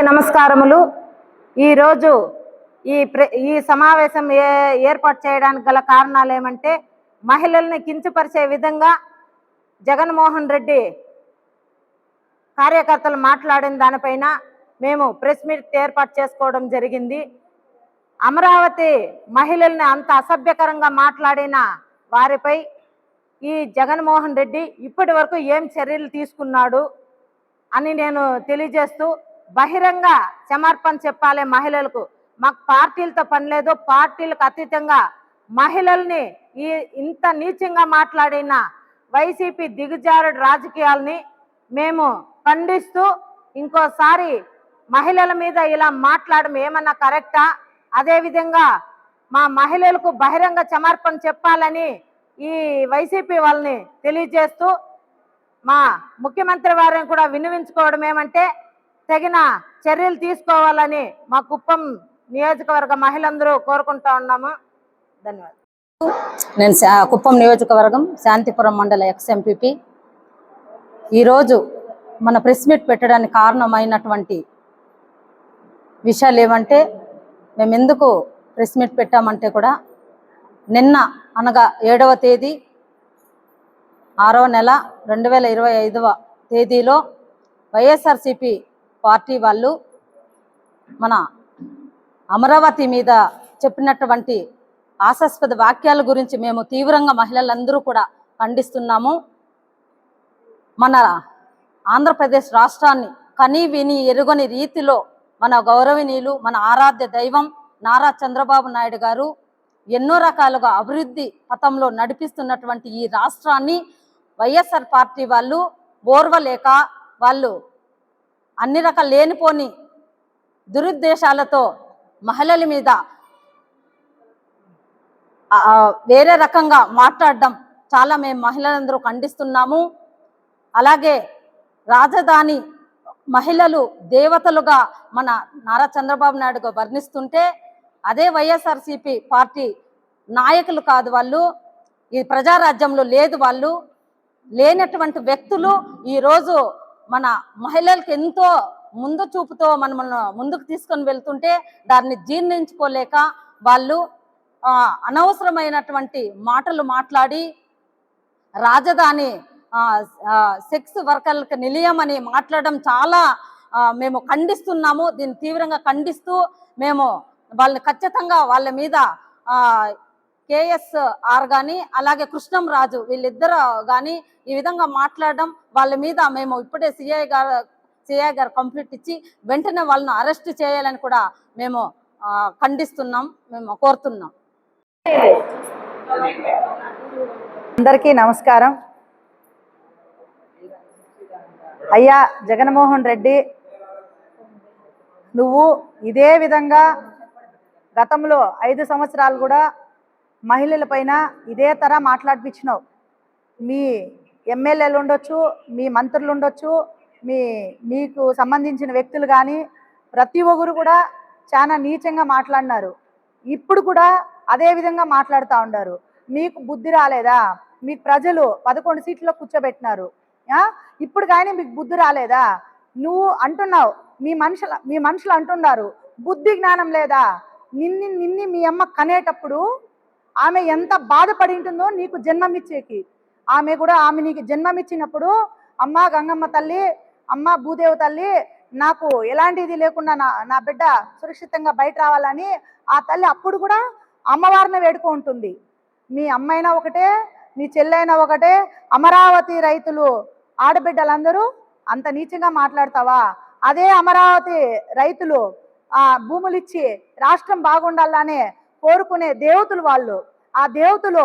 నమస్కారములు. ఈరోజు ఈ ప్ర ఈ సమావేశం ఏ ఏర్పాటు చేయడానికి గల కారణాలు ఏమంటే మహిళల్ని కించపరిచే విధంగా జగన్మోహన్ రెడ్డి కార్యకర్తలు మాట్లాడిన దానిపైన మేము ప్రెస్ మీట్ ఏర్పాటు చేసుకోవడం జరిగింది. అమరావతి మహిళల్ని అంత అసభ్యకరంగా మాట్లాడిన వారిపై ఈ జగన్మోహన్ రెడ్డి ఇప్పటి వరకు ఏం చర్యలు తీసుకున్నాడు అని నేను తెలియజేస్తూ బహిరంగ క్షమార్పణ చెప్పాలి మహిళలకు. మాకు పార్టీలతో పని లేదు పార్టీలకు అతీతంగా మహిళల్ని ఈ ఇంత నీచంగా మాట్లాడిన వైసీపీ దిగజారుడు రాజకీయాల్ని మేము ఖండిస్తూ ఇంకోసారి మహిళల మీద ఇలా మాట్లాడడం ఏమన్నా కరెక్టా? అదేవిధంగా మా మహిళలకు బహిరంగ సమర్పణ చెప్పాలని ఈ వైసీపీ వాళ్ళని తెలియజేస్తూ మా ముఖ్యమంత్రి వారిని కూడా విన్నవించుకోవడం ఏమంటే తగిన చర్యలు తీసుకోవాలని మా కుప్పం నియోజకవర్గ మహిళందరూ కోరుకుంటా ఉన్నాము. ధన్యవాదాలు. నేను శా- కుప్పం నియోజకవర్గం శాంతిపురం మండల ఎక్స్ ఎంపీపీ ఈరోజు మన ప్రెస్ మీట్ పెట్టడానికి కారణమైనటువంటి విషయాలు ఏమంటే మేము ఎందుకు ప్రెస్ మీట్ పెట్టామంటే కూడా నిన్న అనగా ఏడవ తేదీ ఆరవ నెల రెండు వేల ఇరవై ఐదవ తేదీలో వైఎస్ఆర్సిపి పార్టీ వాళ్ళు మన అమరావతి మీద చెప్పినటువంటి ఆశాస్పద వాక్యాల గురించి మేము తీవ్రంగా మహిళలందరూ కూడా ఖండిస్తున్నాము. మన ఆంధ్రప్రదేశ్ రాష్ట్రాన్ని కని విని ఎరుగని రీతిలో మన గౌరవనీయులు మన ఆరాధ్య దైవం నారా చంద్రబాబు నాయుడు గారు ఎన్నో రకాలుగా అభివృద్ధి పథంలో నడిపిస్తున్నటువంటి ఈ రాష్ట్రాన్ని వైఎస్ఆర్ పార్టీ వాళ్ళు ఓర్వలేక వాళ్ళు అన్ని రకాల లేనిపోని దురుద్దేశాలతో మహిళల మీద వేరే రకంగా మాట్లాడడం చాలా మేము మహిళలందరూ ఖండిస్తున్నాము. అలాగే రాజధాని మహిళలు దేవతలుగా మన నారా చంద్రబాబు నాయుడుగా వర్ణిస్తుంటే అదే వైఎస్ఆర్సిపి పార్టీ నాయకులు కాదు వాళ్ళు ఈ ప్రజారాజ్యంలో లేదు వాళ్ళు లేనటువంటి వ్యక్తులు ఈరోజు మన మహిళలకు ఎంతో ముందు చూపుతో మనం ముందుకు తీసుకొని వెళ్తుంటే దాన్ని జీర్ణించుకోలేక వాళ్ళు అనవసరమైనటువంటి మాటలు మాట్లాడి రాజధాని సెక్స్ వర్కర్లకు నిలయమని మాట్లాడడం చాలా మేము ఖండిస్తున్నాము. దీన్ని తీవ్రంగా ఖండిస్తూ మేము వాళ్ళని ఖచ్చితంగా వాళ్ళ మీద కేఎస్ఆర్ కానీ అలాగే కృష్ణం రాజు వీళ్ళిద్దరు కానీ ఈ విధంగా మాట్లాడడం వాళ్ళ మీద మేము ఇప్పుడే సిఐ గారు సిఐ గారు కంప్లీట్ ఇచ్చి వెంటనే వాళ్ళను అరెస్ట్ చేయాలని కూడా మేము ఖండిస్తున్నాం. మేము కోరుతున్నాం. అందరికీ నమస్కారం. అయ్యా జగన్మోహన్ రెడ్డి నువ్వు ఇదే విధంగా గతంలో ఐదు సంవత్సరాలు కూడా మహిళల పైన ఇదే తర మాట్లాడిపించినావు. మీ ఎమ్మెల్యేలు ఉండొచ్చు మీ మంత్రులు ఉండొచ్చు మీ మీకు సంబంధించిన వ్యక్తులు కానీ ప్రతి ఒక్కరు కూడా చాలా నీచంగా మాట్లాడినారు. ఇప్పుడు కూడా అదే విధంగా మాట్లాడుతూ ఉన్నారు మీకు బుద్ధి రాలేదా? మీకు ప్రజలు పదకొండు సీట్లలో కూర్చోబెట్టినారు. ఇప్పుడు కానీ మీకు బుద్ధి రాలేదా? నువ్వు అంటున్నావు మీ మనుషుల మీ మనుషులు అంటున్నారు బుద్ధి జ్ఞానం లేదా? నిన్ని నిన్ని మీ అమ్మ కనేటప్పుడు ఆమె ఎంత బాధపడి ఉంటుందో నీకు జన్మమిచ్చేకి. ఆమె కూడా ఆమె నీకు జన్మమిచ్చినప్పుడు అమ్మ గంగమ్మ తల్లి అమ్మ భూదేవి తల్లి నాకు ఎలాంటిది లేకుండా నా నా బిడ్డ సురక్షితంగా బయట రావాలని ఆ తల్లి అప్పుడు కూడా అమ్మవారిని వేడుకుంటుంది మీ అమ్మైనా ఒకటే మీ చెల్లైనా ఒకటే అమరావతి రైతులు ఆడబిడ్డలందరూ అంత నీచంగా మాట్లాడతావా? అదే అమరావతి రైతులు ఆ భూములు ఇచ్చి రాష్ట్రం బాగుండాలనే కోరుకునే దేవతలు వాళ్ళు. ఆ దేవతలు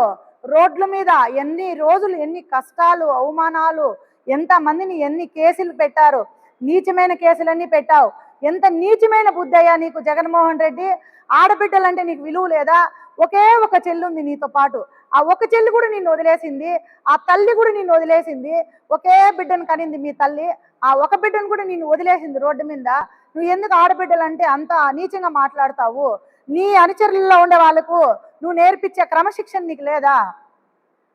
రోడ్ల మీద ఎన్ని రోజులు ఎన్ని కష్టాలు అవమానాలు ఎంతమందిని ఎన్ని కేసులు పెట్టారు నీచమైన కేసులన్నీ పెట్టావు. ఎంత నీచమైన బుద్ధి అయ్యా నీకు జగన్మోహన్ రెడ్డి. ఆడబిడ్డలంటే నీకు విలువ లేదా? ఒకే ఒక చెల్లుంది నీతో పాటు. ఆ ఒక చెల్లి కూడా నిన్ను వదిలేసింది. ఆ తల్లి కూడా నిన్ను వదిలేసింది. ఒకే బిడ్డను కనింది మీ తల్లి. ఆ ఒక బిడ్డను కూడా నిన్ను వదిలేసింది రోడ్డు మీద. నువ్వు ఎందుకు ఆడబిడ్డలంటే అంత నీచంగా మాట్లాడతావు? నీ అనుచరులలో ఉండే వాళ్ళకు నువ్వు నేర్పించే క్రమశిక్షణ నీకు లేదా?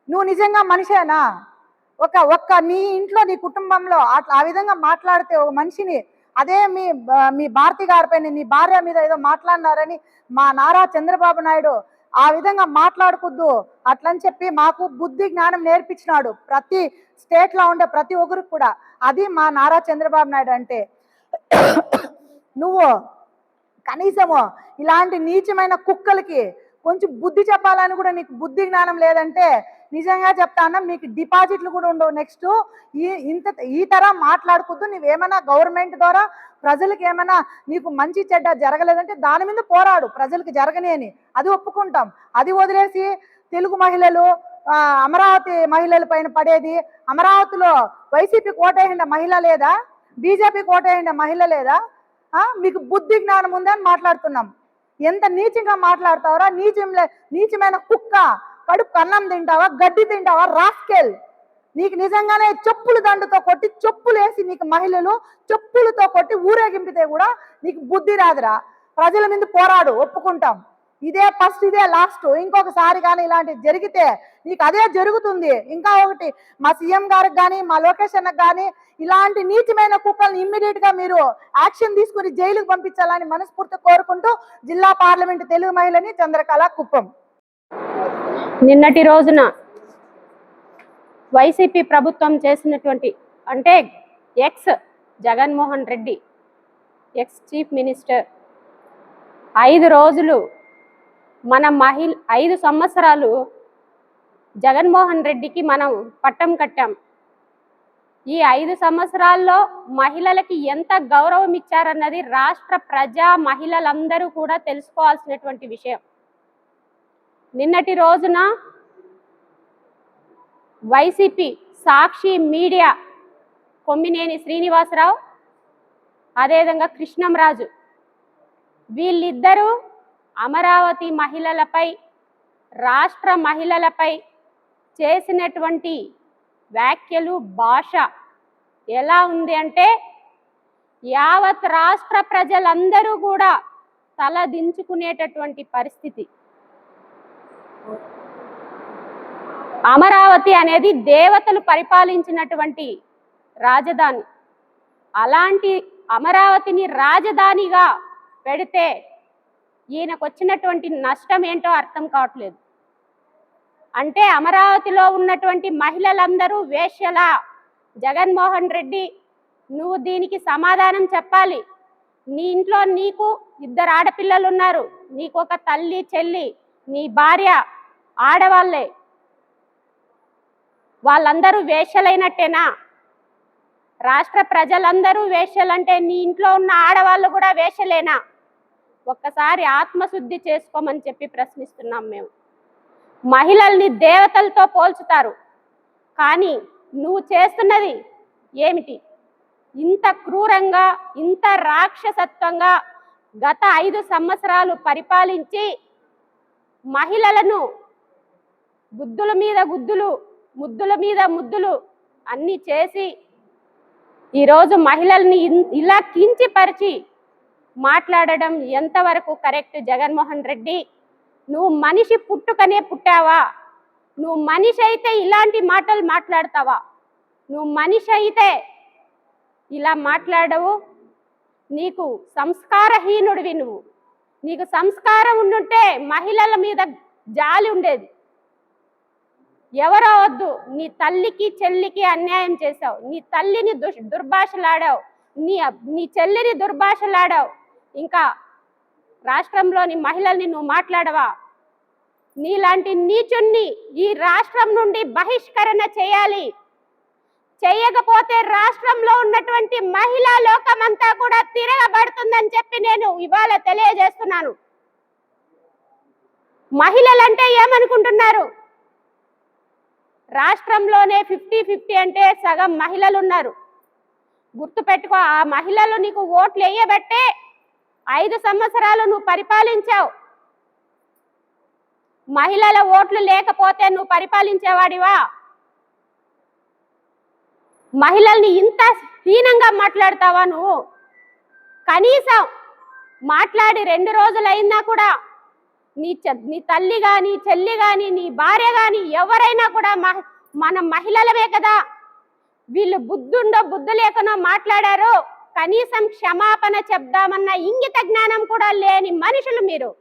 నువ్వు నిజంగా మనిషేనా? ఒక ఒక్క నీ ఇంట్లో నీ కుటుంబంలో అట్లా ఆ విధంగా మాట్లాడితే ఒక మనిషిని అదే మీ మీ భారతి గారిపైన నీ భార్య మీద ఏదో మాట్లాడినారని మా నారా చంద్రబాబు నాయుడు ఆ విధంగా మాట్లాడుకుద్దు అట్లని చెప్పి మాకు బుద్ధి జ్ఞానం నేర్పించినాడు ప్రతి స్టేట్లో ఉండే ప్రతి ఒక్కరికి కూడా. అది మా నారా చంద్రబాబు నాయుడు అంటే. నువ్వు కనీసము ఇలాంటి నీచమైన కుక్కలకి కొంచెం బుద్ధి చెప్పాలని కూడా నీకు బుద్ధి జ్ఞానం లేదంటే నిజంగా చెప్తాను మీకు డిపాజిట్లు కూడా ఉండవు. నెక్స్ట్ ఈ ఇంత ఈ తరం మాట్లాడుకోద్దు. నువ్వేమైనా గవర్నమెంట్ ద్వారా ప్రజలకు ఏమైనా నీకు మంచి చెడ్డ జరగలేదంటే దాని మీద పోరాడు. ప్రజలకు జరగనేని అని. అది ఒప్పుకుంటాం. అది వదిలేసి తెలుగు మహిళలు అమరావతి మహిళల పైన పడేది. అమరావతిలో వైసీపీ కోటేసిన మహిళ లేదా? బీజేపీ కోటేసిన మహిళ లేదా? మీకు బుద్ధి జ్ఞానం ఉందని మాట్లాడుతున్నాం. ఎంత నీచంగా మాట్లాడతావరా? నీచం నీచమైన కుక్క. కడుపు అన్నం తింటావా గడ్డి తింటావా రాస్కెల్. నీకు నిజంగానే చెప్పులు దండుతో కొట్టి చెప్పులు వేసి నీకు మహిళలు చెప్పులతో కొట్టి ఊరేగింపితే కూడా నీకు బుద్ధి రాదురా. ప్రజల మీద పోరాడు ఒప్పుకుంటాం. ఇదే ఫస్ట్ ఇదే లాస్ట్. ఇంకొకసారి కానీ ఇలాంటివి జరిగితే నీకు అదే జరుగుతుంది. ఇంకా ఒకటి మా సీఎం గారికి కానీ మా లోకేష్ అన్నకు కానీ ఇలాంటి నీచమైన కుక్కల్ని ఇమ్మీడియట్గా మీరు యాక్షన్ తీసుకుని జైలుకు పంపించాలని మనస్ఫూర్తి కోరుకుంటూ జిల్లా పార్లమెంట్ తెలుగు మహిళని చంద్రకళ కుప్పం. నిన్నటి రోజున వైసీపీ ప్రభుత్వం చేసినటువంటి అంటే ex Jaganmohan Reddy ex chief minister ఐదు రోజులు మన మహిళ ఐదు సంవత్సరాలు జగన్మోహన్ రెడ్డికి మనం పట్టం కట్టాం. ఈ ఐదు సంవత్సరాల్లో మహిళలకి ఎంత గౌరవం ఇచ్చారన్నది రాష్ట్ర ప్రజా మహిళలందరూ కూడా తెలుసుకోవాల్సినటువంటి విషయం. నిన్నటి రోజున వైసీపీ సాక్షి మీడియా కొమ్మినేని శ్రీనివాసరావు అదేవిధంగా కృష్ణంరాజు వీళ్ళిద్దరూ అమరావతి మహిళలపై రాష్ట్ర మహిళలపై చేసినటువంటి వ్యాఖ్యలు భాష ఎలా ఉంది అంటే యావత్ రాష్ట్ర ప్రజలందరూ కూడా తల దించుకునేటటువంటి పరిస్థితి. అమరావతి అనేది దేవతలు పరిపాలించినటువంటి రాజధాని. అలాంటి అమరావతిని రాజధానిగా పెడితే ఈయనకు వచ్చినటువంటి నష్టం ఏంటో అర్థం కావట్లేదు. అంటే అమరావతిలో ఉన్నటువంటి మహిళలందరూ వేశ్యలా జగన్మోహన్ రెడ్డి నువ్వు దీనికి సమాధానం చెప్పాలి. నీ ఇంట్లో నీకు ఇద్దరు ఆడపిల్లలు ఉన్నారు నీకు ఒక తల్లి చెల్లి నీ భార్య ఆడవాళ్ళే. వాళ్ళందరూ వేషలైనట్టేనా? రాష్ట్ర ప్రజలందరూ వేషలంటే నీ ఇంట్లో ఉన్న ఆడవాళ్ళు కూడా వేషలేనా? ఒక్కసారి ఆత్మశుద్ధి చేసుకోమని చెప్పి ప్రశ్నిస్తున్నాం మేము. మహిళల్ని దేవతలతో పోల్చుతారు. కానీ నువ్వు చేస్తున్నది ఏమిటి? ఇంత క్రూరంగా ఇంత రాక్షసత్వంగా గత ఐదు సంవత్సరాలు పరిపాలించి మహిళలను గుద్దుల మీద గుద్దులు ముద్దుల మీద ముద్దులు అన్ని చేసి ఈరోజు మహిళల్ని ఇన్- ఇలా కించిపరిచి మాట్లాడడం ఎంతవరకు కరెక్ట్? జగన్మోహన్ రెడ్డి నువ్వు మనిషి పుట్టుకనే పుట్టావా? నువ్వు మనిషి అయితే ఇలాంటి మాటలు మాట్లాడతావా? నువ్వు మనిషి అయితే ఇలా మాట్లాడవు నీకు సంస్కారహీనుడివి నువ్వు. నీకు సంస్కారం ఉండుంటే మహిళల మీద జాలి ఉండేది. ఎవరో వద్దు నీ తల్లికి చెల్లికి అన్యాయం చేశావు. నీ తల్లిని దుష్ దుర్భాషలాడావు. నీ నీ చెల్లిని దుర్భాషలాడావు. ఇంకా రాష్ట్రంలోని మహిళల్ని నువ్వు మాట్లాడవా? నీలాంటి నీచుణ్ణి ఈ రాష్ట్రం నుండి బహిష్కరణ చేయాలి. చేయకపోతే రాష్ట్రంలో ఉన్నటువంటి మహిళా లోకమంతా కూడా తిరగబడుతుందని చెప్పి నేను ఇవాళ తెలియజేస్తున్నాను. మహిళలంటే ఏమనుకుంటున్నారు? రాష్ట్రంలోనే ఫిఫ్టీ ఫిఫ్టీ అంటే సగం మహిళలు ఉన్నారు గుర్తుపెట్టుకో ఆ మహిళలు నీకు ఓట్లు వేయబట్టే ఐదు సంవత్సరాలు నువ్వు పరిపాలించావు. మహిళల ఓట్లు లేకపోతే నువ్వు పరిపాలించేవాడివా? మహిళల్ని ఇంత హీనంగా మాట్లాడతావా నువ్వు? కనీసం మాట్లాడి రెండు రోజులైనా కూడా నీ చె- నీ తల్లి కానీ చెల్లి కానీ నీ భార్య కానీ ఎవరైనా కూడా మన మహిళలవే కదా. వీళ్ళు బుద్ధుండో బుద్ధి లేకనో మాట్లాడారు. కనీసం క్షమాపణ చెప్దామన్న ఇంగిత జ్ఞానం కూడా లేని మనుషులు మీరు.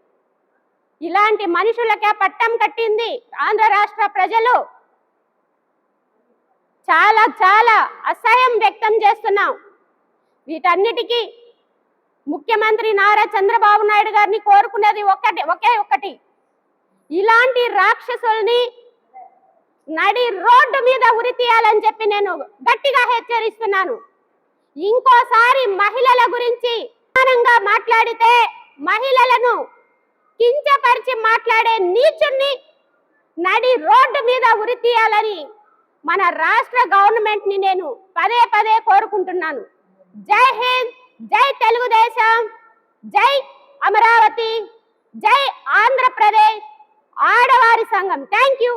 ఇలాంటి మనుషులకే పట్టం కట్టింది ఆంధ్ర రాష్ట్ర ప్రజలు. చాలా చాలా అసహ్యం వ్యక్తం చేస్తున్నాం. వీటన్నిటికీ ముఖ్యమంత్రి నారా చంద్రబాబు నాయుడు గారిని కోరుకునేది ఒకటి ఒకే ఒకటి ఇలాంటి రాక్షసుల్ని నడి రోడ్డు మీద ఉరి తీయాలని చెప్పి నేను గట్టిగా హెచ్చరిస్తున్నాను. ఇంకోసారి మహిళల గురించి సమానంగా మాట్లాడితే మహిళలను కించపరిచి మాట్లాడే నీచుణ్ణి నడి రోడ్డు మీద ఉరి తీయాలని మన రాష్ట్ర గవర్నమెంట్ని నేను పదే పదే కోరుకుంటున్నాను. జై హింద్ జై తెలుగుదేశం జై అమరావతి జై ఆంధ్రప్రదేశ్ ఆడవారి సంఘం. Thank you